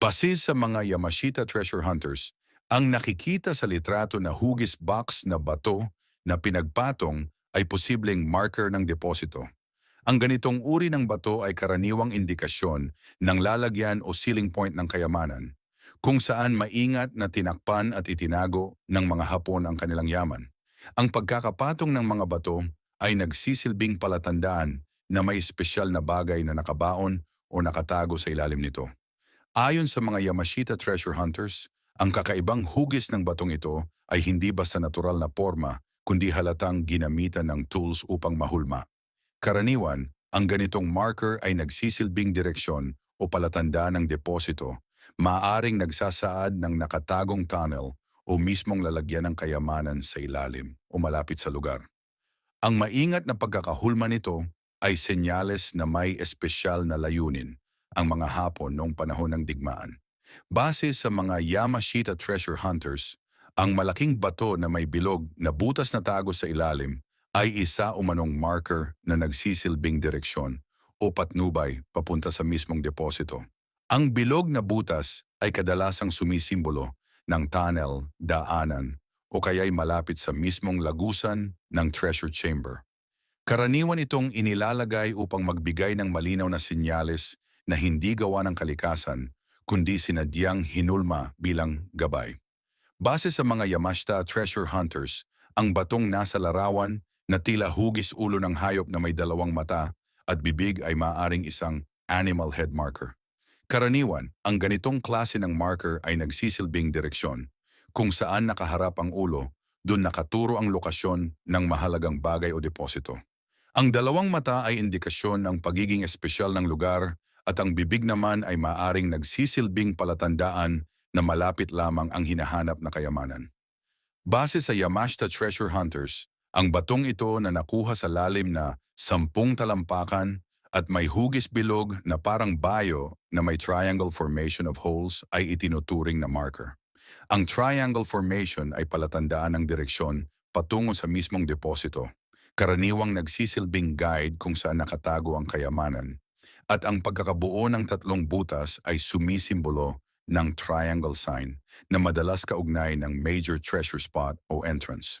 Base sa mga Yamashita treasure hunters, ang nakikita sa litrato na hugis box na bato na pinagpatong ay posibleng marker ng deposito. Ang ganitong uri ng bato ay karaniwang indikasyon ng lalagyan o sealing point ng kayamanan, kung saan maingat na tinakpan at itinago ng mga Hapon ang kanilang yaman. Ang pagkakapatong ng mga bato ay nagsisilbing palatandaan na may espesyal na bagay na nakabaon o nakatago sa ilalim nito. Ayon sa mga Yamashita treasure hunters, ang kakaibang hugis ng batong ito ay hindi basta natural na forma, kundi halatang ginamitan ng tools upang mahulma. Karaniwan, ang ganitong marker ay nagsisilbing direksyon o palatanda ng deposito, maaring nagsasaad ng nakatagong tunnel o mismong lalagyan ng kayamanan sa ilalim o malapit sa lugar. Ang maingat na pagkakahulma nito ay senyales na may espesyal na layunin ang mga Hapon noong panahon ng digmaan. Base sa mga Yamashita treasure hunters, ang malaking bato na may bilog na butas na tago sa ilalim ay isa umanong marker na nagsisilbing direksyon o patnubay papunta sa mismong deposito. Ang bilog na butas ay kadalasang sumisimbolo ng tunnel, daanan, o kaya'y malapit sa mismong lagusan ng treasure chamber. Karaniwan itong inilalagay upang magbigay ng malinaw na sinyales na hindi gawa ng kalikasan, kundi sinadyang hinulma bilang gabay. Base sa mga Yamashita treasure hunters, ang batong nasa larawan na tila hugis ulo ng hayop na may dalawang mata at bibig ay maaring isang animal head marker. Karaniwan, ang ganitong klase ng marker ay nagsisilbing direksyon. Kung saan nakaharap ang ulo, doon nakaturo ang lokasyon ng mahalagang bagay o deposito. Ang dalawang mata ay indikasyon ng pagiging espesyal ng lugar at ang bibig naman ay maaring nagsisilbing palatandaan na malapit lamang ang hinahanap na kayamanan. Base sa Yamashita Treasure Hunters, ang batong ito na nakuha sa lalim na sampung talampakan at may hugis bilog na parang bayo na may triangle formation of holes ay itinuturing na marker. Ang triangle formation ay palatandaan ng direksyon patungo sa mismong deposito. Karaniwang nagsisilbing guide kung saan nakatago ang kayamanan. At ang pagkakabuo ng tatlong butas ay sumisimbolo ng triangle sign na madalas kaugnay ng major treasure spot o entrance.